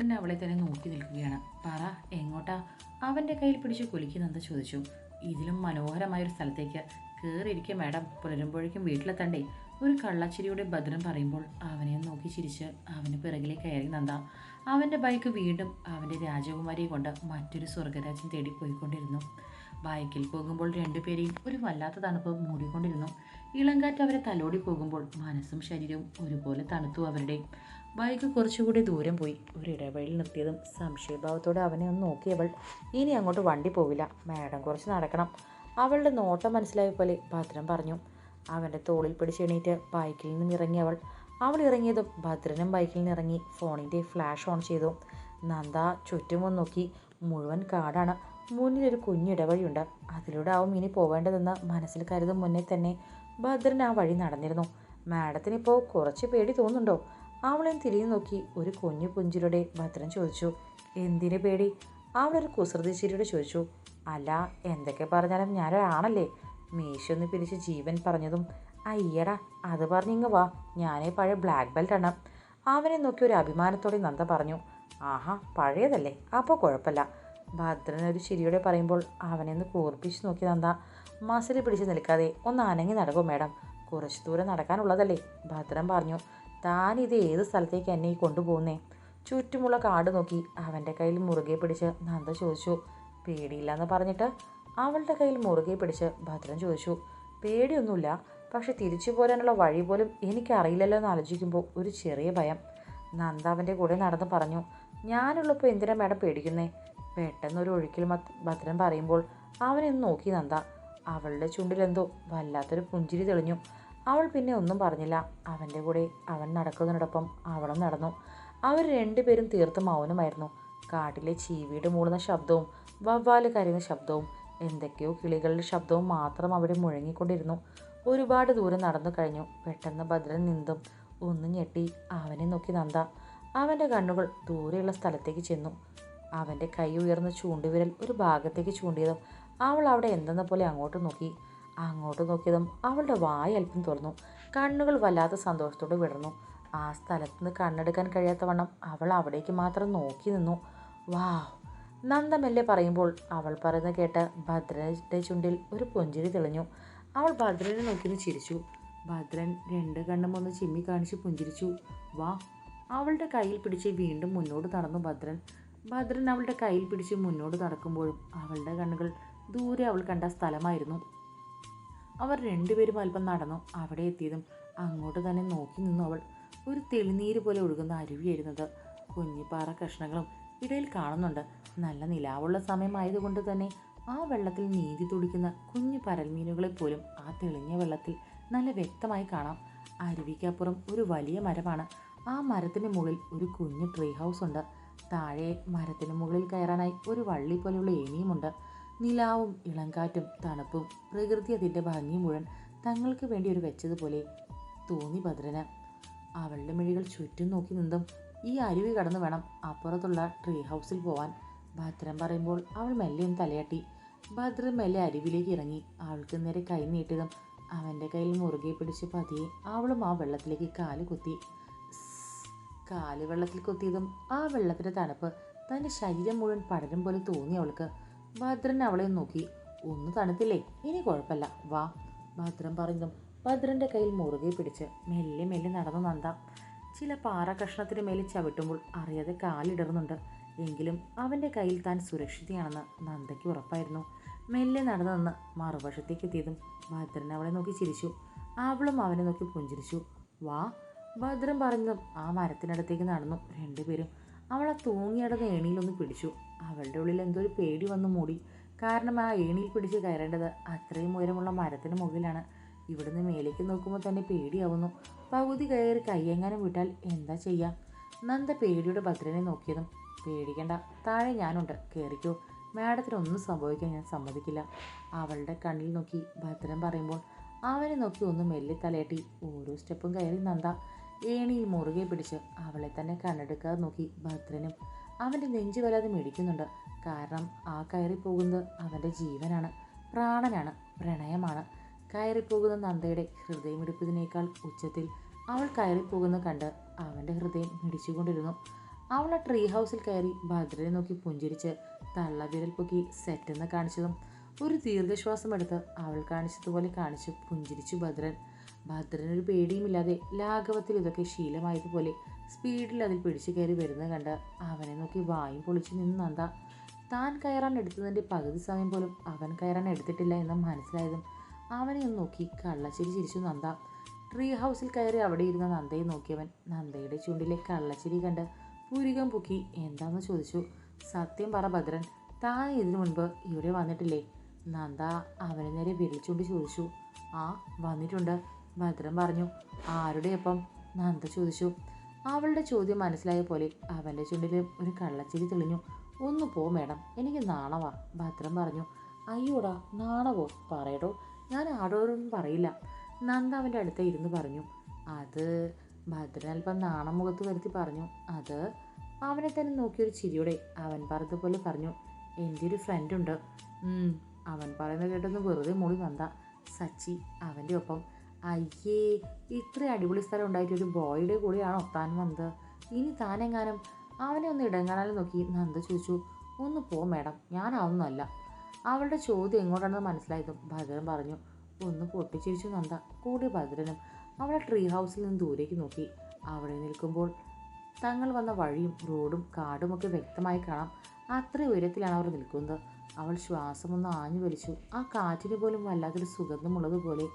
പിന്നെ അവളെ തന്നെ നോക്കി നിൽക്കുകയാണ്. പറ എങ്ങോട്ടാ? അവന്റെ കയ്യിൽ പിടിച്ച് കുലിക്കുന്നെന്ന് ചോദിച്ചു? ഇതിലും മനോഹരമായൊരു സ്ഥലത്തേക്ക് കയറിയിരിക്കും മാഡം. പുലരുമ്പോഴേക്കും വീട്ടിലെത്തണ്ടേ? ഒരു കള്ളച്ചിരിയുടെ ഭദ്രം പറയുമ്പോൾ അവനെ നോക്കി ചിരിച്ച് അവന് പിറകിലേക്ക് കയറി നന്ദ. അവന്റെ ബൈക്ക് വീണ്ടും അവന്റെ രാജകുമാരിയെ കൊണ്ട് മറ്റൊരു സ്വർഗരാജ്യം തേടി പോയിക്കൊണ്ടിരുന്നു. ബൈക്കിൽ പോകുമ്പോൾ രണ്ടുപേരെയും ഒരു വല്ലാത്ത തണുപ്പ് മൂടിക്കൊണ്ടിരുന്നു. ഇളങ്കാറ്റ് അവരെ തലോടി പോകുമ്പോൾ മനസ്സും ശരീരവും ഒരുപോലെ തണുത്തു അവരുടെ. ബൈക്ക് കുറച്ചുകൂടി ദൂരം പോയി. ഒരു ഇടവഴിയിൽ നിർത്തിയതും സംശയഭാവത്തോടെ അവനെ ഒന്ന് നോക്കിയവൾ ഇനി അങ്ങോട്ട് വണ്ടി പോവില്ല. മാഡം കുറച്ച് നടക്കണം. അവളുടെ നോട്ടം മനസ്സിലായ പോലെ ഭദ്രൻ പറഞ്ഞു. അവന്റെ തോളിൽ പിടിച്ച് എണീറ്റ് ബൈക്കിൽ നിന്നും ഇറങ്ങിയവൾ അവൾ ഇറങ്ങിയതും ഭദ്രനും ബൈക്കിൽ നിന്ന് ഇറങ്ങി ഫോണിന്റെ ഫ്ലാഷ് ഓൺ ചെയ്തു. നന്ദ ചുറ്റും ഒന്ന് നോക്കി. മുഴുവൻ കാടാണ്. മുന്നിലൊരു കുഞ്ഞിടവഴിയുണ്ട്. അതിലൂടെ ആവും ഇനി പോവേണ്ടതെന്ന് മനസ്സിൽ കരുതും മുന്നേ തന്നെ ഭദ്രൻ ആ വഴി നടന്നിരുന്നു. മാഡത്തിനിപ്പോൾ കുറച്ച് പേടി തോന്നുന്നുണ്ടോ? അവളെ തിരിഞ്ഞു നോക്കി ഒരു കുഞ്ഞു പുഞ്ചിരിയുടെ ഭദ്രൻ ചോദിച്ചു എന്തിനു പേടി? അവളൊരു കുസൃതി ചിരിയുടെ ചോദിച്ചു അല്ല എന്തൊക്കെ പറഞ്ഞാലും ഞാനൊരാണല്ലേ മീശൊന്ന് പിരിച്ച് ജീവൻ പറഞ്ഞതും അയ്യടാ അത് പറഞ്ഞിങ്ങ് വാ ഞാനേ പഴയ ബ്ലാക്ക് ബെൽറ്റ് ആണ്. അവനെ നോക്കി ഒരു അഭിമാനത്തോടെ നന്ദ പറഞ്ഞു ആഹാ പഴയതല്ലേ അപ്പോൾ കുഴപ്പമില്ല. ഭദ്രൻ ഒരു ചിരിയോടെ പറയുമ്പോൾ അവനെ ഒന്ന് കൂർപ്പിച്ച് നോക്കി നന്ദ. മസിൽ പിടിച്ച് നിൽക്കാതെ ഒന്ന് അനങ്ങി നടക്കും മാഡം. കുറച്ച് ദൂരം നടക്കാനുള്ളതല്ലേ? ഭദ്രൻ പറഞ്ഞു. താൻ ഇത് ഏത് സ്ഥലത്തേക്ക് എന്നെ ഈ കൊണ്ടുപോകുന്നേ? ചുറ്റുമുള്ള കാട് നോക്കി അവന്റെ കയ്യിൽ മുറുകെ പിടിച്ച് നന്ദ ചോദിച്ചു. പേടിയില്ലെന്ന് പറഞ്ഞിട്ട്? അവളുടെ കയ്യിൽ മുറുകെ പിടിച്ച് ഭദ്രൻ ചോദിച്ചു. പേടിയൊന്നുമില്ല. പക്ഷെ തിരിച്ചു പോരാനുള്ള വഴി പോലും എനിക്കറിയില്ലല്ലോ എന്ന് ആലോചിക്കുമ്പോൾ ഒരു ചെറിയ ഭയം. നന്ദ അവന്റെ കൂടെ നടന്ന് പറഞ്ഞു. ഞാനുള്ളപ്പോൾ എന്തിനാ മാഡം പേടിക്കുന്നേ? പെട്ടെന്നൊരു ഒഴുക്കിൽ മത് ഭദ്രൻ പറയുമ്പോൾ അവനെ നോക്കി നന്ദ. അവളുടെ ചുണ്ടിലെന്തോ വല്ലാത്തൊരു പുഞ്ചിരി തെളിഞ്ഞു. അവൾ പിന്നെ ഒന്നും പറഞ്ഞില്ല. അവന്റെ കൂടെ അവൻ നടക്കുന്നതിനോടൊപ്പം അവളും നടന്നു. അവർ രണ്ടുപേരും തീർത്തും മൗനമായിരുന്നു. കാട്ടിലെ ചീവീട് മൂളുന്ന ശബ്ദവും വവ്വാൽ കരയുന്ന ശബ്ദവും എന്തൊക്കെയോ കിളികളുടെ ശബ്ദവും മാത്രം അവിടെ മുഴങ്ങിക്കൊണ്ടിരുന്നു. ഒരുപാട് ദൂരം നടന്നു കഴിഞ്ഞു. പെട്ടെന്ന് ഭദ്രൻ നിന്തും ഒന്ന് ഞെട്ടി അവനെ നോക്കി നന്ദ. അവന്റെ കണ്ണുകൾ ദൂരെയുള്ള സ്ഥലത്തേക്ക് ചെന്നു. അവന്റെ കൈ ഉയർന്ന ചൂണ്ടുവിരൽ ഒരു ഭാഗത്തേക്ക് ചൂണ്ടിയതും അവൾ അവിടെ എന്തെന്ന പോലെ അങ്ങോട്ട് നോക്കി. അങ്ങോട്ട് നോക്കിയതും അവളുടെ വായ അല്പം തുറന്നു. കണ്ണുകൾ വല്ലാത്ത സന്തോഷത്തോടെ വിടർന്നു. ആ സ്ഥലത്ത് നിന്ന് കണ്ണെടുക്കാൻ കഴിയാത്ത വണ്ണം അവൾ അവിടേക്ക് മാത്രം നോക്കി നിന്നു. വാ നന്ദമെല്ലെ പറയുമ്പോൾ അവൾ പറയുന്നത് കേട്ട് ഭദ്രന്റെ ചുണ്ടിൽ ഒരു പുഞ്ചിരി തെളിഞ്ഞു. അവൾ ഭദ്രനെ നോക്കി ചിരിച്ചു. ഭദ്രൻ രണ്ട് കണ്ണും ഒന്ന് ചിമ്മി കാണിച്ച് പുഞ്ചിരിച്ചു. വാ അവളുടെ കയ്യിൽ പിടിച്ച് വീണ്ടും മുന്നോട്ട് നടന്നു ഭദ്രൻ. ഭദ്രൻ അവളുടെ കയ്യിൽ പിടിച്ച് മുന്നോട്ട് നടക്കുമ്പോഴും അവളുടെ കണ്ണുകൾ ദൂരെ അവൾ കണ്ട സ്ഥലമായിരുന്നു. അവർ രണ്ടുപേരും അല്പം നടന്നു. അവിടെ എത്തിയതും അങ്ങോട്ട് തന്നെ നോക്കി നിന്നു അവൾ. ഒരു തെളിനീര് പോലെ ഒഴുകുന്ന അരുവിയായിരുന്നത്. കുഞ്ഞിപ്പാറ കഷ്ണങ്ങളും ഇടയിൽ കാണുന്നുണ്ട്. നല്ല നിലാവുള്ള സമയമായതുകൊണ്ട് തന്നെ ആ വെള്ളത്തിൽ നീന്തി തുടിക്കുന്ന കുഞ്ഞു പരൽമീനുകളെ പോലും ആ തെളിഞ്ഞ വെള്ളത്തിൽ നല്ല വ്യക്തമായി കാണാം. അരുവിക്കപ്പുറം ഒരു വലിയ മരമാണ്. ആ മരത്തിന് മുകളിൽ ഒരു കുഞ്ഞു ട്രീ ഹൗസ് ഉണ്ട്. താഴെ മരത്തിന് മുകളിൽ കയറാനായി ഒരു വള്ളി പോലെയുള്ള ഏണിയുമുണ്ട്. നിലാവും ഇളങ്കാറ്റും തണുപ്പും പ്രകൃതി അതിന്റെ ഭംഗി മുഴുവൻ തങ്ങൾക്ക് വേണ്ടി ഒരു വെച്ചതുപോലെ തോന്നി ഭദ്രന് അവളുടെ മിഴികൾ ചുറ്റും നോക്കി നിന്നും ഈ അരുവി കടന്നു വേണം അപ്പുറത്തുള്ള ട്രീ ഹൗസിൽ പോവാൻ. ഭദ്രൻ പറയുമ്പോൾ അവൾ മെല്ലെ ഒന്ന് തലയാട്ടി. ഭദ്രൻ മെല്ലെ അരുവിലേക്ക് ഇറങ്ങി. അവൾക്ക് നേരെ കൈ നീട്ടിയതും അവന്റെ കയ്യിൽ മുറുകെ പിടിച്ച് പതിയെ അവളും ആ വെള്ളത്തിലേക്ക് കാൽ കുത്തി. കാൽ വെള്ളത്തിൽ കുത്തിയതും ആ വെള്ളത്തിന്റെ തണുപ്പ് തന്റെ ശരീരം മുഴുവൻ പടരും പോലെ തോന്നി അവൾക്ക്. ഭദ്രൻ അവളെ നോക്കി. ഒന്ന് തണുത്തില്ലേ? ഇനി കുഴപ്പമില്ല. വാ ഭദ്രൻ പറഞ്ഞതും ഭദ്രന്റെ കയ്യിൽ മുറുകെ പിടിച്ച് മെല്ലെ മെല്ലെ നടന്നു നന്ദ. ചില പാറ കഷ്ണത്തിന് മേലെ ചവിട്ടുമ്പോൾ അറിയാതെ കാലിടറുന്നുണ്ട്. എങ്കിലും അവന്റെ കയ്യിൽ താൻ സുരക്ഷിതയാണെന്ന് നന്ദയ്ക്ക് ഉറപ്പായിരുന്നു. മെല്ലെ നടന്നു നിന്ന് മറുവശത്തേക്ക് എത്തിയതും ഭദ്രൻ അവളെ നോക്കി ചിരിച്ചു. അവളും അവനെ നോക്കി പുഞ്ചിരിച്ചു. വാ ഭദ്രൻ പറഞ്ഞതും ആ മരത്തിനടുത്തേക്ക് നടന്നു. രണ്ടുപേരും അവളെ തൂങ്ങിയടന്ന് ഏണിയിലൊന്ന് പിടിച്ചു. അവളുടെ ഉള്ളിൽ എന്തോ ഒരു പേടി വന്ന് മൂടി. കാരണം ആ ഏണിയിൽ പിടിച്ച് കയറേണ്ടത് അത്രയും ഉയരമുള്ള മരത്തിന് മുകളിലാണ്. ഇവിടുന്ന് മേലേക്ക് നോക്കുമ്പോൾ തന്നെ പേടിയാവുന്നു. പകുതി കയറി കയ്യെങ്ങാനും വിട്ടാൽ എന്താ ചെയ്യുക നന്ദ പേടിയുടെ ഭദ്രനെ നോക്കിയതും പേടിക്കണ്ട താഴെ ഞാനുണ്ട് കയറിക്കോ മാഡത്തിനൊന്നും സംഭവിക്കാൻ ഞാൻ സമ്മതിക്കില്ല. അവളുടെ കണ്ണിൽ നോക്കി ഭദ്രൻ പറയുമ്പോൾ അവനെ നോക്കി ഒന്ന് മെല്ലെ തലയട്ടി. ഓരോ സ്റ്റെപ്പും കയറി നന്ദ ഏണിയിൽ മുറുകെ പിടിച്ച് അവളെ തന്നെ കണ്ണെടുക്കാതെ നോക്കി ഭദ്രനും അവന്റെ നെഞ്ചു വല്ലാതെ മിടിക്കുന്നുണ്ട്. കാരണം ആ കയറിപ്പോകുന്നത് അവന്റെ ജീവനാണ് പ്രാണനാണ് പ്രണയമാണ്. കയറിപ്പോകുന്ന നന്ദയുടെ ഹൃദയമിടിപ്പതിനേക്കാൾ ഉച്ചത്തിൽ അവൾ കയറിപ്പോകുന്ന കണ്ട് അവന്റെ ഹൃദയം മിടിച്ചുകൊണ്ടിരുന്നു. അവൾ ആ ട്രീ ഹൗസിൽ കയറി ഭദ്രനെ നോക്കി പുഞ്ചിരിച്ച് തള്ളവിരൽ പൊക്കി സെറ്റെന്ന് കാണിച്ചതും ഒരു ദീർഘശ്വാസം എടുത്ത് അവൾ കാണിച്ചതുപോലെ കാണിച്ച് പുഞ്ചിരിച്ചു ഭദ്രൻ. ഭദ്രനൊരു പേടിയുമില്ലാതെ ലാഘവത്തിൽ ഇതൊക്കെ ശീലമായതുപോലെ സ്പീഡിൽ അതിൽ പിടിച്ചു കയറി വരുന്നത് കണ്ട് അവനെ നോക്കി വായും പൊളിച്ചു നിന്ന് നന്ദ. താൻ കയറാൻ എടുത്തതിന്റെ പകുതി സമയം പോലും അവൻ കയറാൻ എടുത്തിട്ടില്ല എന്ന് മനസ്സിലായതും അവനെ ഒന്ന് നോക്കി കള്ളച്ചിരി ചിരിച്ചു നന്ദ. ട്രീ ഹൗസിൽ കയറി അവിടെ ഇരുന്ന നന്ദയെ നോക്കിയവൻ നന്ദയുടെ ചുണ്ടിലെ കള്ളച്ചിരി കണ്ട് പൂരികം പൊക്കി എന്താന്ന് ചോദിച്ചു. സത്യം പറ ഭദ്രൻ താൻ ഇതിനു മുൻപ് ഇവിടെ വന്നിട്ടില്ലേ? നന്ദ അവനെ നേരെ വിരലിച്ചുകൊണ്ട് ചോദിച്ചു. ആ വന്നിട്ടുണ്ട്. ഭദ്രൻ പറഞ്ഞു ആരുടെ ഒപ്പം നന്ദ ചോദിച്ചു. അവളുടെ ചോദ്യം മനസ്സിലായ പോലെ അവന്റെ ചുണ്ടിൽ ഒരു കള്ളച്ചിരി തെളിഞ്ഞു. ഒന്ന് പോ മേഡം. എനിക്ക് നാണവാ. ഭദ്രൻ പറഞ്ഞു അയ്യോടാ നാണവോ? പറയടോ. ഞാൻ ആരോടൊന്നും പറയില്ല. നന്ദ അവന്റെ അടുത്ത് ഇരുന്ന് പറഞ്ഞു അത് ഭദ്രൻ അല്പം നാണം മുഖത്ത് വരുത്തി പറഞ്ഞു അത് അവനെ തന്നെ നോക്കിയൊരു ചിരിയോടെ അവൻ പറഞ്ഞതുപോലെ പറഞ്ഞു എന്റെ ഒരു ഫ്രണ്ടുണ്ട് ഉണ്ട്. അവൻ പറയുന്നത് കേട്ടൊന്ന് വെറുതെ മൂടി നന്ദ സച്ചി അവന്റെ ഒപ്പം. അയ്യേ ഇത്ര അടിപൊളി സ്ഥലം ഉണ്ടായിട്ട് ഒരു ബോയുടെ കൂടെയാണോ താൻ വന്നത്. ഇനി താനെങ്ങാനും അവനെ ഒന്ന് ഇടങ്ങാനാലും നോക്കി നന്ദ ചോദിച്ചു ഒന്ന് പോ മേഡം അതൊന്നുമല്ല. അവളുടെ ചോദ്യം എങ്ങോട്ടാണെന്ന് മനസ്സിലായതും ഭദ്രൻ പറഞ്ഞു ഒന്ന് പൊട്ടിച്ചിരിച്ചു നന്ദ കൂടി ഭദ്രനും. അവളെ ട്രീ ഹൗസിൽ നിന്ന് ദൂരേക്ക് നോക്കി. അവിടെ നിൽക്കുമ്പോൾ തങ്ങൾ വന്ന വഴിയും റോഡും കാടും ഒക്കെ വ്യക്തമായി കാണാം. അത്ര ഉയരത്തിലാണ് അവർ നിൽക്കുന്നത്. അവൾ ശ്വാസമൊന്ന് ആഞ്ഞു വലിച്ചു. ആ കാറ്റിന് പോലും വല്ലാത്തൊരു സുഗന്ധമുള്ളതുപോലെ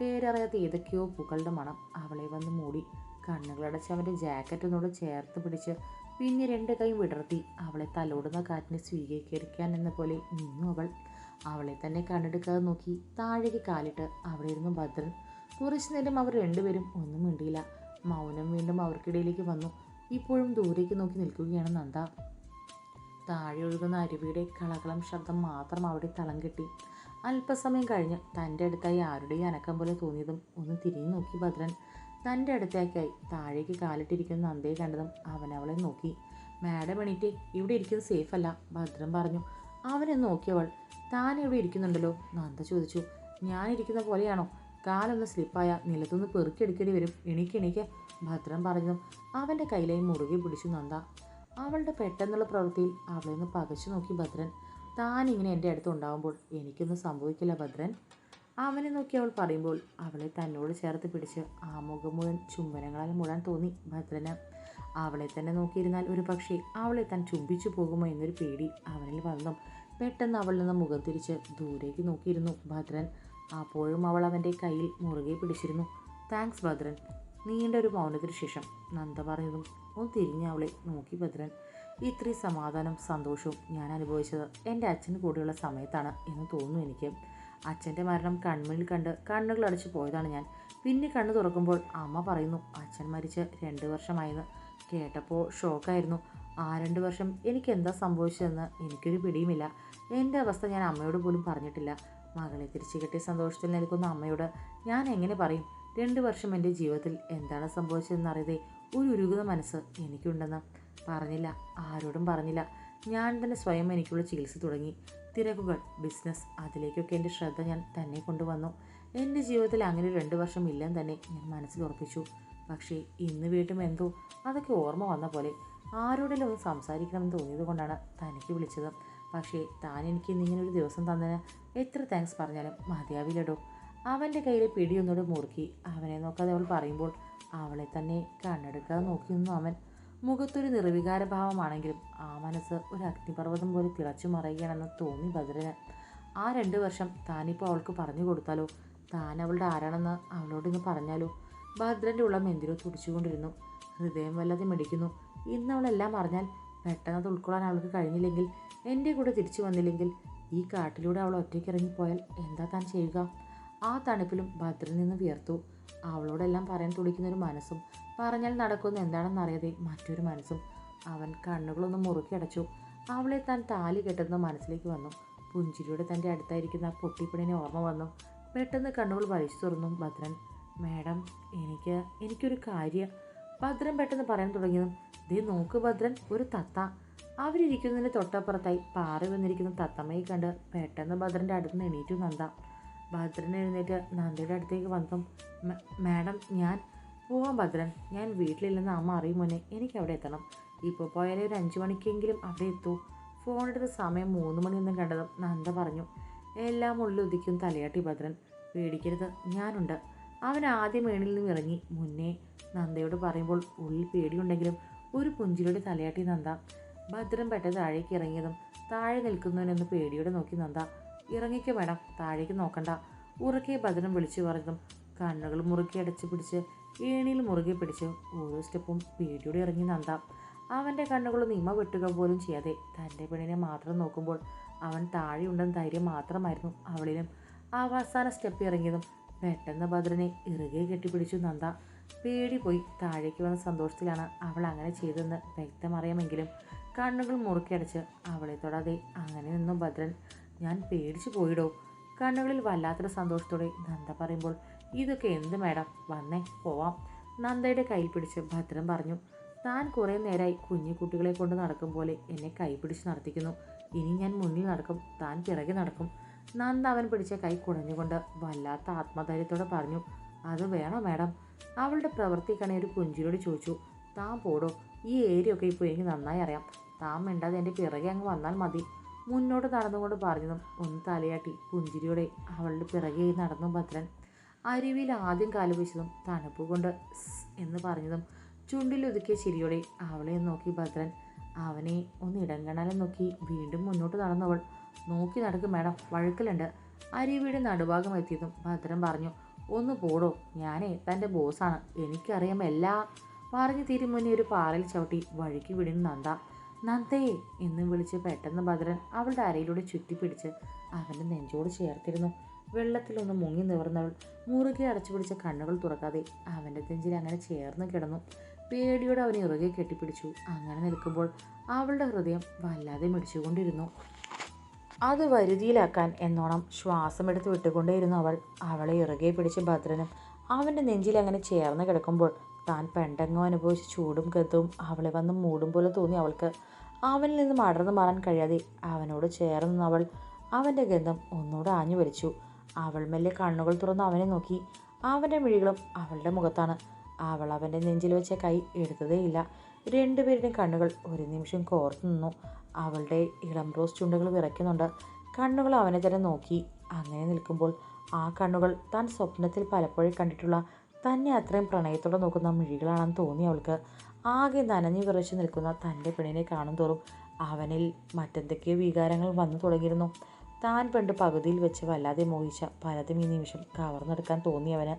പേരറിയാത്ത ഏതൊക്കെയോ പൂക്കളുടെ മണം അവളെ വന്ന് മൂടി. കണ്ണുകളടച്ച് അവന്റെ ജാക്കറ്റിനോട് ചേർത്ത് പിടിച്ച് പിന്നെ രണ്ട് കൈയും വിടർത്തി. അവളെ തലോടുന്ന കാറ്റിനെ സ്വീകരിക്കാൻ എന്ന പോലെ നിന്നു അവൾ. അവളെ തന്നെ കണ്ണെടുക്കാതെ നോക്കി താഴേക്ക് കാലിട്ട് അവിടെ ഇരുന്നു ഭദ്രൻ. കുറച്ചു നേരം അവർ രണ്ടുപേരും ഒന്നും മിണ്ടിയില്ല. മൗനം വീണ്ടും അവർക്കിടയിലേക്ക് വന്നു. ഇപ്പോഴും ദൂരേക്ക് നോക്കി നിൽക്കുകയാണ് നന്ദ. താഴെ ഒഴുകുന്ന അരുവിയുടെ കളകളം ശബ്ദം മാത്രം അവിടെ തളം കെട്ടി. അല്പസമയം കഴിഞ്ഞ് തന്റെ അടുത്തായി ആരുടെയും അനക്കം പോലെ തോന്നിയതും ഒന്ന് തിരിഞ്ഞു നോക്കി ഭദ്രൻ. തന്റെ അടുത്തേക്കായി താഴേക്ക് കാലിട്ടിരിക്കുന്ന നന്ദയെ കണ്ടതും അവൻ അവളെ നോക്കി. മാഡം എണീറ്റ് ഇവിടെ ഇരിക്കുന്നത് സേഫ് അല്ല ഭദ്രൻ പറഞ്ഞു. അവനെ നോക്കിയവൾ താൻ ഇവിടെ ഇരിക്കുന്നുണ്ടല്ലോ? നന്ദ ചോദിച്ചു. ഞാൻ ഇരിക്കുന്ന പോലെയാണോ? കാലൊന്ന് സ്ലിപ്പായ നിലത്തുനിന്ന് പെറുക്കിയെടുക്കേണ്ടി വരും. എണീക്കെണീക്ക് ഭദ്രം ഭദ്രൻ പറഞ്ഞതും അവന്റെ കയ്യിലായി മുറുകെ പിടിച്ചു നന്ദ. അവളുടെ പെട്ടെന്നുള്ള പ്രവൃത്തിയിൽ അവളെ ഒന്ന് പകച്ചു നോക്കി ഭദ്രൻ. താൻ ഇങ്ങനെ എന്റെ അടുത്ത് ഉണ്ടാകുമ്പോൾ എനിക്കൊന്നും സംഭവിക്കില്ല ഭദ്രൻ. അവനെ നോക്കി അവൾ പറയുമ്പോൾ അവളെ തന്നോട് ചേർത്ത് പിടിച്ച് ആ മുഖം മുഴുവൻ ചുംബനങ്ങളാൽ മൂടാൻ തോന്നി ഭദ്രന്. അവളെ തന്നെ നോക്കിയിരുന്നാൽ ഒരു പക്ഷേ അവളെ താൻ ചുംബിച്ചു പോകുമോ എന്നൊരു പേടി അവനിൽ വന്നു. പെട്ടെന്ന് അവളിൽ നിന്ന് മുഖം തിരിച്ച് ദൂരേക്ക് നോക്കിയിരുന്നു ഭദ്രൻ. അപ്പോഴും അവൾ അവന്റെ കയ്യിൽ മുറുകെ പിടിച്ചിരുന്നു. താങ്ക്സ് ഭദ്രൻ. നീണ്ട ഒരു മൗനത്തിന് ശേഷം നന്ദ പറഞ്ഞതും ഒന്ന് തിരിഞ്ഞ് അവളെ നോക്കി ഭദ്രൻ. ഇത്രയും സമാധാനം സന്തോഷവും ഞാൻ അനുഭവിച്ചത് എന്റെ അച്ഛന് കൂടെയുള്ള സമയത്താണ് എന്ന് തോന്നുന്നു എനിക്ക്. അച്ഛന്റെ മരണം കൺമുന്നിൽ കണ്ട് കണ്ണുകൾ അടച്ചു പോയതാണ് ഞാൻ. പിന്നെ കണ്ണു തുറക്കുമ്പോൾ അമ്മ പറയുന്നു അച്ഛൻ മരിച്ച് രണ്ട് വർഷമായെന്ന് കേട്ടപ്പോൾ ഷോക്കായിരുന്നു. ആ രണ്ട് വർഷം എനിക്ക് എന്താ സംഭവിച്ചതെന്ന് എനിക്കൊരു പിടിയുമില്ല. എന്റെ അവസ്ഥ ഞാൻ അമ്മയോട് പോലും പറഞ്ഞിട്ടില്ല. മകളെ തിരിച്ചു കിട്ടിയ സന്തോഷത്തിൽ നിൽക്കുന്ന അമ്മയോട് ഞാൻ എങ്ങനെ പറയും? രണ്ട് വർഷം എന്റെ ജീവിതത്തിൽ എന്താണ് സംഭവിച്ചതെന്നറിയാതെ ഒരു ഉരുകുന്ന മനസ്സ് എനിക്കുണ്ടെന്ന്. പറഞ്ഞില്ല. ആരോടും പറഞ്ഞില്ല. ഞാൻ തന്നെ സ്വയം എനിക്കുള്ള ചികിത്സ തുടങ്ങി. തിരക്കുകൾ ബിസിനസ് അതിലേക്കൊക്കെ എന്റെ ശ്രദ്ധ ഞാൻ തന്നെ കൊണ്ടുവന്നു. എന്റെ ജീവിതത്തിൽ അങ്ങനെ രണ്ട് വർഷം ഇല്ലെന്ന് തന്നെ ഞാൻ മനസ്സിൽ ഉറപ്പിച്ചു. പക്ഷേ ഇന്ന് വീട്ടും എന്തോ അതൊക്കെ ഓർമ്മ വന്ന പോലെ ആരോടെങ്കിലും ഒന്ന് സംസാരിക്കണമെന്ന് തോന്നിയത് കൊണ്ടാണ് തനിക്ക് വിളിച്ചത്. പക്ഷേ താൻ എനിക്ക് ഇന്നിങ്ങനെ ഒരു ദിവസം തന്നതിന് എത്ര താങ്ക്സ് പറഞ്ഞാലും മതിയാവില്ലടോ. അവന്റെ കയ്യിലെ പിടിയൊന്നുകൂടെ മുറുക്കി അവനെ നോക്കാതെ അവൾ പറയുമ്പോൾ അവളെ തന്നെ കണ്ണെടുക്കാതെ നോക്കി നിന്നു അവൻ. മുഖത്തൊരു നിർവികാരഭാവമാണെങ്കിലും ആ മനസ്സ് ഒരു അഗ്നിപർവതം പോലെ തിളച്ചു മറയുകയാണെന്ന് തോന്നി ഭദ്രന്. ആ രണ്ട് വർഷം താനിപ്പോൾ അവൾക്ക് പറഞ്ഞു കൊടുത്താലോ? താൻ അവളുടെ ആരാണെന്ന് അവളോടിന്ന് പറഞ്ഞാലോ? ഭദ്രന്റെ ഉള്ളം എന്തിനോ തുടിച്ചുകൊണ്ടിരുന്നു. ഹൃദയം വല്ലാതെ മിടിക്കുന്നു. ഇന്ന് അവളെല്ലാം അറിഞ്ഞാൽ പെട്ടെന്ന് ഉൾക്കൊള്ളാൻ അവൾക്ക് കഴിഞ്ഞില്ലെങ്കിൽ എന്റെ കൂടെ തിരിച്ചു വന്നില്ലെങ്കിൽ ഈ കാട്ടിലൂടെ അവൾ ഒറ്റയ്ക്ക് ഇറങ്ങിപ്പോയാൽ എന്താ താൻ ചെയ്യുക? ആ തണുപ്പിലും ഭദ്രൻ നിന്ന് വിയർത്തു. അവളോടെല്ലാം പറയാൻ തുടിക്കുന്നൊരു മനസ്സും പറഞ്ഞാൽ നടക്കുമെന്ന് എന്താണെന്ന് അറിയാതെ മറ്റൊരു മനസ്സും അവൻ കണ്ണുകളൊന്നും മുറുക്കിയടച്ചു അവളെ താൻ താലി കെട്ടുന്ന മനസ്സിലേക്ക് വന്നു. പുഞ്ചിരിയുടെ തന്റെ അടുത്തായിരിക്കുന്ന ആ ഓർമ്മ വന്നു. പെട്ടെന്ന് കണ്ണുകൾ വലിച്ചു തുറന്നു. ഭദ്രൻ മാഡം എനിക്ക് എനിക്കൊരു കാര്യം. ഭദ്രൻ പെട്ടെന്ന് പറയാൻ തുടങ്ങിയതും ദേ നോക്ക് ഭദ്രൻ ഒരു തത്ത. അവരിയ്ക്കുന്നതിന്റെ തൊട്ടപ്പുറത്തായി പാറി വന്നിരിക്കുന്ന തത്തമ്മയെ കണ്ട് പെട്ടെന്ന് ഭദ്രന്റെ അടുത്ത് നിന്ന് എണീറ്റു നന്ദ. ഭദ്രൻ എഴുന്നേറ്റ് നന്ദയുടെ അടുത്തേക്ക് വന്നതും "മ- മാഡം ഞാൻ പോവാം ഭദ്രൻ. ഞാൻ വീട്ടിലില്ലെന്ന് അമ്മ അറിയും മുന്നേ എനിക്ക് അവിടെ എത്തണം. ഇപ്പോൾ പോയാലേ ഒരു അഞ്ച് മണിക്കെങ്കിലും അവിടെ എത്തൂ. ഫോണെടുത്ത് സമയം മൂന്ന് മണിയൊന്നും കണ്ടതും നന്ദ പറഞ്ഞു. എല്ലാം ഉള്ളിലൊതുക്കും തലയാട്ടി ഭദ്രൻ. പേടിക്കരുത് ഞാനുണ്ട്. അവൻ ആദ്യം മേണിൽ നിന്ന് ഇറങ്ങി. മുന്നേ നന്ദയോട് പറയുമ്പോൾ ഉള്ളിൽ പേടിയുണ്ടെങ്കിലും ഒരു പുഞ്ചിലൂടെ തലയാട്ടി നന്ദ. ഭദ്രൻ പെട്ട താഴേക്ക് ഇറങ്ങിയതും താഴെ നിൽക്കുന്നവനൊന്ന് പേടിയോടെ നോക്കി നന്ദ. ഇറങ്ങിക്കോ വേണം താഴേക്ക് നോക്കണ്ട. ഉറക്കെ ഭദ്രൻ വിളിച്ചു പറഞ്ഞതും കണ്ണുകൾ മുറുക്കി അടച്ചു പിടിച്ച് ഏണിയിൽ മുറുകെ പിടിച്ച് ഓരോ സ്റ്റെപ്പും പേടിയോടെ ഇറങ്ങി നന്ദ. അവന്റെ കണ്ണുകൾ നിമ വെട്ടുക പോലും ചെയ്യാതെ തന്റെ പെണ്ണിനെ മാത്രം നോക്കുമ്പോൾ അവൻ താഴെയുണ്ടെന്ന ധൈര്യം മാത്രമായിരുന്നു അവളിലും. അവസാന സ്റ്റെപ്പ് ഇറങ്ങിയതും പെട്ടെന്ന് ഭദ്രനെ ഇറുകെ കെട്ടിപ്പിടിച്ചു നന്ദ. പേടി പോയി താഴേക്ക് വന്ന സന്തോഷത്തിലാണ് അവൾ അങ്ങനെ ചെയ്തതെന്ന് വ്യക്തമറിയാമെങ്കിലും കണ്ണുകൾ മുറുക്കിയടച്ച് അവളെ തൊടാതെ അങ്ങനെ നിന്നു ഭദ്രൻ. ഞാൻ പേടിച്ചു പോയിടോ. കണ്ണുകളിൽ വല്ലാത്തൊരു സന്തോഷത്തോടെ നന്ദ പറയുമ്പോൾ ഇതൊക്കെ എന്ത് മേഡം? വന്നേ പോവാം. നന്ദയുടെ കയ്യിൽ പിടിച്ച് ഭദ്രൻ പറഞ്ഞു താൻ കുറേ നേരമായി കുഞ്ഞു കുട്ടികളെ കൊണ്ട് നടക്കും പോലെ എന്നെ കൈ പിടിച്ച് നടത്തിക്കുന്നു. ഇനി ഞാൻ മുന്നിൽ നടക്കും താൻ പിറകെ നടക്കും. നന്ദ അവൻ പിടിച്ച കൈ കുടഞ്ഞുകൊണ്ട് വല്ലാത്ത ആത്മധൈര്യത്തോടെ പറഞ്ഞു അത് വേണോ മാഡം? അവളുടെ പ്രവൃത്തി കണി ഒരു പുഞ്ചിരോട് ചോദിച്ചു താൻ പോടോ? ഈ ഏരിയ ഒക്കെ ഇപ്പോൾ എനിക്ക് നന്നായി അറിയാം. താൻ മിണ്ടാതെ എന്റെ പിറകെ അങ്ങ് വന്നാൽ മതി. മുന്നോട്ട് നടന്നുകൊണ്ട് പറഞ്ഞതും ഒന്ന് തലയാട്ടി പുഞ്ചിരിയോടെ അവളുടെ പിറകെ നടന്നു ഭദ്രൻ അരുവിയിൽ ആദ്യം കാലുവെച്ചതും തണുപ്പ് കൊണ്ട് എന്ന് പറഞ്ഞതും ചുണ്ടിലൊതുക്കിയ ചിരിയോടെ അവളെ നോക്കി ഭദ്രൻ അവനെ ഒന്ന് ഇടങ്കണാലും നോക്കി വീണ്ടും മുന്നോട്ട് നടന്നവൾ നോക്കി നടക്കും മേഡം വഴുക്കലുണ്ട്. അരുവിയുടെ നടുഭാഗം എത്തിയതും ഭദ്രൻ പറഞ്ഞു ഒന്ന് പോടോ ഞാനേ തന്റെ ബോസാണ്. എനിക്കറിയാം എല്ലാ പറഞ്ഞു തീരും മുന്നേ ഒരു പാറയിൽ ചവിട്ടി വഴിക്ക് വിടുന്ന നന്ദ. നന്ദയെ എന്ന് വിളിച്ച് പെട്ടെന്ന് ഭദ്രൻ അവളുടെ അരയിലൂടെ ചുറ്റിപ്പിടിച്ച് അവന്റെ നെഞ്ചോട് ചേർത്തിരുന്നു. വെള്ളത്തിലൊന്ന് മുങ്ങി നിവർന്നവൾ മുറുകെ അടച്ചു പിടിച്ച കണ്ണുകൾ തുറക്കാതെ അവന്റെ നെഞ്ചിൽ അങ്ങനെ ചേർന്ന് കിടന്നു. പേടിയോടെ അവനെ ഇറുകെ കെട്ടിപ്പിടിച്ചു. അങ്ങനെ നിൽക്കുമ്പോൾ അവളുടെ ഹൃദയം വല്ലാതെ മിടിച്ചുകൊണ്ടിരുന്നു. അത് വരുതിയിലാക്കാൻ എന്നോണം ശ്വാസമെടുത്ത് വിട്ടുകൊണ്ടേയിരുന്നു അവൾ. അവളെ ഇറുകെ പിടിച്ച് ഭദ്രനും അവന്റെ നെഞ്ചിൽ അങ്ങനെ ചേർന്ന് കിടക്കുമ്പോൾ താൻ പെണ്ടെങ്ങോ അനുഭവിച്ച ചൂടും ഗതവും അവളെ വന്ന് മൂടും പോലെ തോന്നി അവൾക്ക്. അവനിൽ നിന്നും അടർന്നു മാറാൻ കഴിയാതെ അവനോട് ചേർന്ന് അവൾ അവന്റെ ഗന്ധം ഒന്നുകൂടെ ആഞ്ഞു വലിച്ചു. അവൾ മെല്ലെ കണ്ണുകൾ തുറന്ന് അവനെ നോക്കി. അവന്റെ മിഴികളും അവളുടെ മുഖത്താണ്. അവൾ അവന്റെ നെഞ്ചിൽ വെച്ച കൈ എടുത്തതേയില്ല. രണ്ടുപേരുടെയും കണ്ണുകൾ ഒരു നിമിഷം കോർത്തു നിന്നു. അവളുടെ ഇളം റോസ് ചുണ്ടുകൾ വിറയ്ക്കുന്നുണ്ട്. കണ്ണുകൾ അവനെ തന്നെ നോക്കി. അങ്ങനെ നിൽക്കുമ്പോൾ ആ കണ്ണുകൾ താൻ സ്വപ്നത്തിൽ പലപ്പോഴും കണ്ടിട്ടുള്ള തന്നെ അത്രയും പ്രണയത്തോടെ നോക്കുന്ന മിഴികളാണെന്ന് തോന്നി അവൾക്ക്. ആകെ നനഞ്ഞു വിറച്ച് നിൽക്കുന്ന തന്റെ പെണ്ണിനെ കാണും തോറും അവനിൽ മറ്റെന്തൊക്കെയോ വികാരങ്ങൾ വന്നു തുടങ്ങിയിരുന്നു. താൻ പണ്ട് പകുതിയിൽ വെച്ച് വല്ലാതെ മോഹിച്ച പലതും ഈ നിമിഷം കവർന്നെടുക്കാൻ തോന്നിയവന്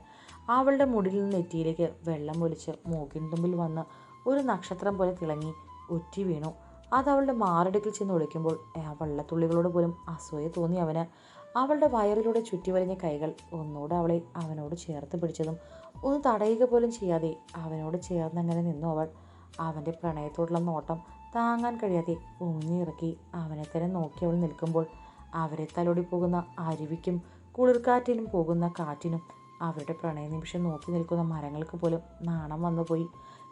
അവളുടെ മുടിയിൽ നിന്ന് നെറ്റിയിലേക്ക് വെള്ളം ഒലിച്ച് മൂക്കിൻ തുമ്പിൽ വന്ന് ഒരു നക്ഷത്രം പോലെ തിളങ്ങി ഉറ്റി വീണു. അത് അവളുടെ മാറടുക്കിൽ ചെന്ന് ഒളിക്കുമ്പോൾ ആ വെള്ളത്തുള്ളികളോട് പോലും അസൂയ തോന്നി അവന് അവളുടെ വയറിലൂടെ ചുറ്റി വലിഞ്ഞ കൈകൾ ഒന്നുകൂടെ അവളെ അവനോട് ചേർത്ത് പിടിച്ചതും ഒന്ന് തടയുക പോലും ചെയ്യാതെ അവനോട് ചേർന്നങ്ങനെ നിന്നു അവൾ. അവന്റെ പ്രണയത്തോടുള്ള നോട്ടം താങ്ങാൻ കഴിയാതെ ഊന്നിയിറക്കി അവനെ തന്നെ നോക്കി അവൾ നിൽക്കുമ്പോൾ അവരെ തലോടി പോകുന്ന അരുവിക്കും കുളിർക്കാറ്റിനും പോകുന്ന കാറ്റിനും അവരുടെ പ്രണയ നിമിഷം നോക്കി നിൽക്കുന്ന മരങ്ങൾക്ക് പോലും നാണം വന്നുപോയി.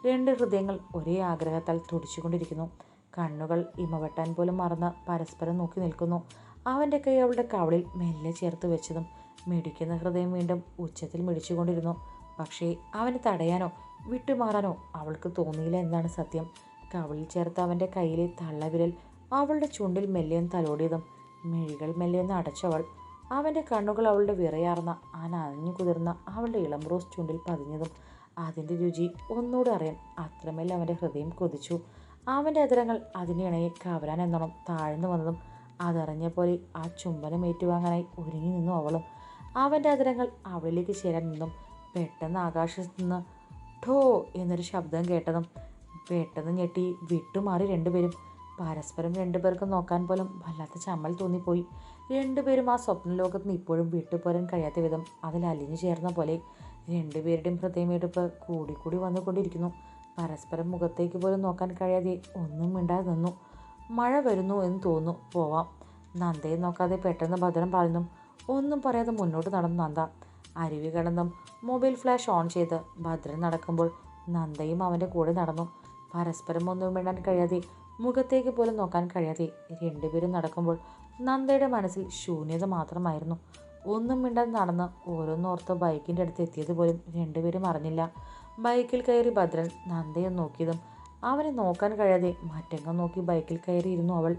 രണ്ട് ഹൃദയങ്ങൾ ഒരേ ആഗ്രഹത്താൽ തുടിച്ചുകൊണ്ടിരിക്കുന്നു. കണ്ണുകൾ ഇമവെട്ടാൻ പോലും മറന്ന് പരസ്പരം നോക്കി നിൽക്കുന്നു. അവന്റെ കൈ അവളുടെ കവളിൽ മെല്ലെ ചേർത്ത് വെച്ചതും മിടിക്കുന്ന ഹൃദയം വീണ്ടും ഉച്ചത്തിൽ മിടിച്ചുകൊണ്ടിരുന്നു. പക്ഷേ അവനെ തടയാനോ വിട്ടുമാറാനോ അവൾക്ക് തോന്നിയില്ല എന്നാണ് സത്യം. കവളിൽ ചേർത്ത് അവന്റെ കയ്യിലെ തള്ളവിരൽ അവളുടെ ചുണ്ടിൽ മെല്ലെയും തലോടിയതും മെഴികൾ മെല്ലെയൊന്ന് അടച്ചവൾ അവന്റെ കണ്ണുകൾ അവളുടെ വിറയാർന്ന ആ നനഞ്ഞു കുതിർന്ന അവളുടെ ഇളം റോസ് ചുണ്ടിൽ പതിഞ്ഞതും അതിന്റെ രുചി ഒന്നുകൂടെ അറിയാൻ അത്രമേൽ അവന്റെ ഹൃദയം കൊതിച്ചു. അവന്റെ അതിരങ്ങൾ അതിനിണയെ കവരാൻ എന്നോണം താഴ്ന്നു വന്നതും അതറിഞ്ഞ പോലെ ആ ചുംബനം ഏറ്റുവാങ്ങാനായി ഒരുങ്ങി നിന്നു അവളും. അവന്റെ അതിരങ്ങൾ അവളിലേക്ക് ചേരാൻ നിന്നും പെട്ടെന്ന് ആകാശത്ത് നിന്ന് ഠോ എന്നൊരു ശബ്ദം കേട്ടതും പെട്ടെന്ന് ഞെട്ടി വിട്ടുമാറി രണ്ടുപേരും. പരസ്പരം രണ്ടുപേർക്കും നോക്കാൻ പോലും വല്ലാത്ത ചമ്മൽ തോന്നിപ്പോയി. രണ്ടുപേരും ആ സ്വപ്നലോകത്ത് നിന്ന് ഇപ്പോഴും വിട്ടുപോരാൻ കഴിയാത്ത വിധം അതിൽ അലിഞ്ഞു ചേർന്ന പോലെ രണ്ടുപേരുടെയും ഹൃദയമെടുപ്പ് കൂടിക്കൂടി വന്നുകൊണ്ടിരിക്കുന്നു. പരസ്പരം മുഖത്തേക്ക് പോലും നോക്കാൻ കഴിയാതെ ഒന്നും മിണ്ടാതെ നിന്നു. മഴ വരുന്നു എന്ന് തോന്നുന്നു. പോവാം. നന്ദയെ നോക്കാതെ പെട്ടെന്ന് ഭദ്രം പറഞ്ഞു ഒന്നും പറയാതെ മുന്നോട്ട് നടന്നു നന്ദ. അരുവി കടന്നും മൊബൈൽ ഫ്ലാഷ് ഓൺ ചെയ്ത് ഭദ്രൻ നടക്കുമ്പോൾ നന്ദയും അവന്റെ കൂടെ നടന്നു. പരസ്പരം ഒന്നും മിണ്ടാൻ കഴിയാതെ മുഖത്തേക്ക് പോലും നോക്കാൻ കഴിയാതെ രണ്ടുപേരും നടക്കുമ്പോൾ നന്ദയുടെ മനസ്സിൽ ശൂന്യത മാത്രമായിരുന്നു. ഒന്നും മിണ്ടാതെ നടന്ന് ഓരോന്നോർത്ത് ബൈക്കിന്റെ അടുത്ത് എത്തിയത് പോലും രണ്ടുപേരും അറിഞ്ഞില്ല. ബൈക്കിൽ കയറി ഭദ്രൻ നന്ദയെ നോക്കിയതും അവനെ നോക്കാൻ കഴിയാതെ മറ്റെങ്ങും നോക്കി ബൈക്കിൽ കയറിയിരുന്നു അവൾ.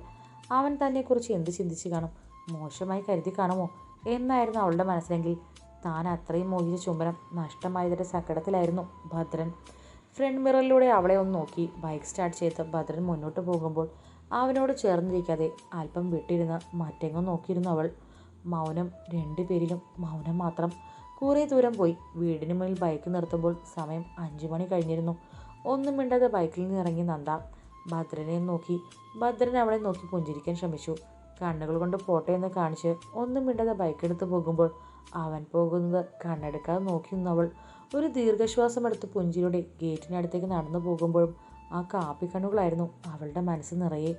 അവൻ തന്നെക്കുറിച്ച് എന്ത് ചിന്തിച്ച് കാണും? മോശമായി കരുതി കാണുമോ? എന്നായിരുന്നു അവളുടെ മനസ്സിലെങ്കിൽ താൻ അത്രയും മോഹിച്ച ചുംബനം നഷ്ടമായതിന്റെ സങ്കടത്തിലായിരുന്നു ഭദ്രൻ. ഫ്രണ്ട് മിററിലൂടെ അവളെ ഒന്ന് നോക്കി. ബൈക്ക് സ്റ്റാർട്ട് ചെയ്ത് ഭദ്രൻ മുന്നോട്ട് പോകുമ്പോൾ അവനോട് ചേർന്നിരിക്കാതെ അല്പം വിട്ടിരുന്ന് മറ്റെങ്ങും നോക്കിയിരുന്നു അവൾ. മൗനം രണ്ടുപേരിലും മൗനം മാത്രം. കുറേ ദൂരം പോയി. വീടിന് മുന്നിൽ ബൈക്ക് നിർത്തുമ്പോൾ സമയം അഞ്ചു മണി കഴിഞ്ഞിരുന്നു. ഒന്നും മിണ്ടാതെ ബൈക്കിൽ നിന്ന് ഇറങ്ങി നന്ദ ഭദ്രനെ നോക്കി. ഭദ്രൻ അവളെ നോക്കി പുഞ്ചിരിക്കാൻ ശ്രമിച്ചു. കണ്ണുകൾ കൊണ്ട് പോട്ടെ എന്ന് കാണിച്ച് ഒന്നും മിണ്ടാതെ ബൈക്ക് എടുത്ത് പോകുമ്പോൾ അവൻ പോകുന്നത് കണ്ണെടുക്കാതെ നോക്കി നിന്നവൾ ഒരു ദീർഘശ്വാസം എടുത്ത് പുഞ്ചിരിയുടെ ഗേറ്റിനടുത്തേക്ക് നടന്നു പോകുമ്പോഴും ആ കാപ്പിക്കണ്ണുകളായിരുന്നു അവളുടെ മനസ്സ് നിറയെ